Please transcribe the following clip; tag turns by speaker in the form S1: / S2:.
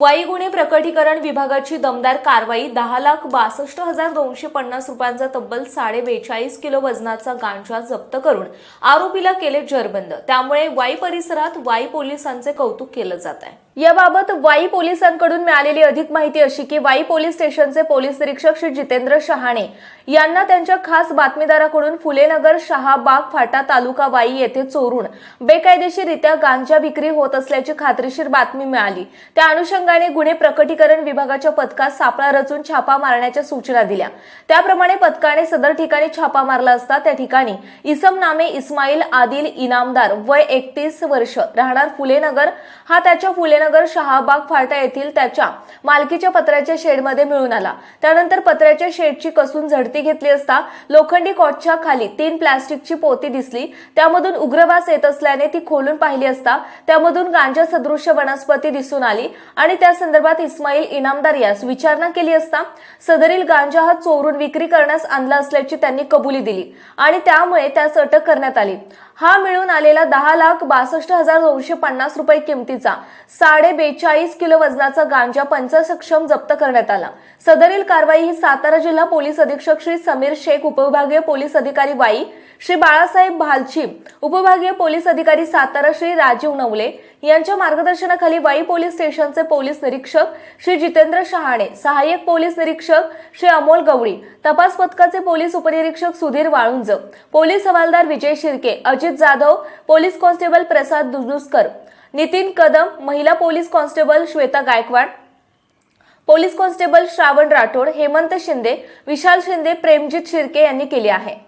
S1: वाई गुन्हे प्रकटीकरण विभागाची दमदार कारवाई दहा लाख बासष्ट हजार दोनशे पन्नास रुपयांचा तब्बल साडे बेचाळीस किलो वजनाचा गांजा जप्त करून आरोपीला केले जरबंद. त्यामुळे वाई परिसरात वाई पोलिसांचे कौतुक केलं जात आहे. याबाबत वाई पोलिसांकडून मिळालेली अधिक माहिती अशी की वाई पोलीस स्टेशनचे पोलीस निरीक्षक श्री जितेंद्र शहाणे यांना त्यांच्या खास बातमीदाराकडून फुलेनगर शहाबाग फाटा तालुका वाई येथे चोरून बेकायदेशीररित्या गांजा विक्री होत असल्याची खात्रीशीर बातमी मिळाली. त्या अनुषंगाने गुन्हे प्रकटीकरण विभागाच्या पथकात सापळा रचून छापा मारण्याच्या सूचना दिल्या. त्याप्रमाणे पथकाने सदर ठिकाणी छापा मारला असता त्या ठिकाणी इसम नामे इस्माईल आदिल इनामदार वय एकतीस वर्ष राहणार फुलेनगर. हा त्याच्या फुलेनगर शहाबाग फाटा येथील त्याच्या मालकीच्या पत्र्याच्या शेडमध्ये मिळून आला. त्यानंतर पत्र्याच्या शेडची कसून झडती घेतली असता लोखंडी कॉटच्या खाली तीन प्लास्टिकची पोती दिसली. त्यामधून उग्रवास येत असल्याने ती खोलून पाहिली असता त्यामधून गांजा सदृश्य वनस्पती दिसून आली आणि त्या संदर्भात इस्माईल इनामदार यास विचारणा केली असता सदरील गांजा हा चोरून विक्री करण्यास आणला असल्याची त्यांनी कबुली दिली आणि त्यामुळे त्यास अटक करण्यात आली. हा मिळून आलेला दहा लाख बासष्ट हजार दोनशे पन्नास रुपये किमतीचा साडे बेचाळीस किलो वजनाचा गांजा पंचसक्षम जप्त करण्यात आला. सदरील कारवाई ही सातारा जिल्हा पोलीस अधीक्षक श्री समीर शेख उपविभागीय पोलीस अधिकारी वाई श्री बाळासाहेब भालची उपविभागीय पोलीस अधिकारी सातारा श्री राजीव नवले यांच्या मार्गदर्शनाखाली वाई पोलीस स्टेशनचे पोलीस निरीक्षक श्री जितेंद्र शहाणे सहाय्यक पोलीस निरीक्षक श्री अमोल गवळी तपास पथकाचे पोलीस उपनिरीक्षक सुधीर वाळुंज पोलीस हवालदार विजय शिर्के अजित जाधव पोलीस कॉन्स्टेबल प्रसाद दुदुस्कर नितीन कदम महिला police constable Shweta Gaikwad police constable Shravan Rathod Hemant Shinde Vishal Shinde Premjit Shirke यांनी केली आहे.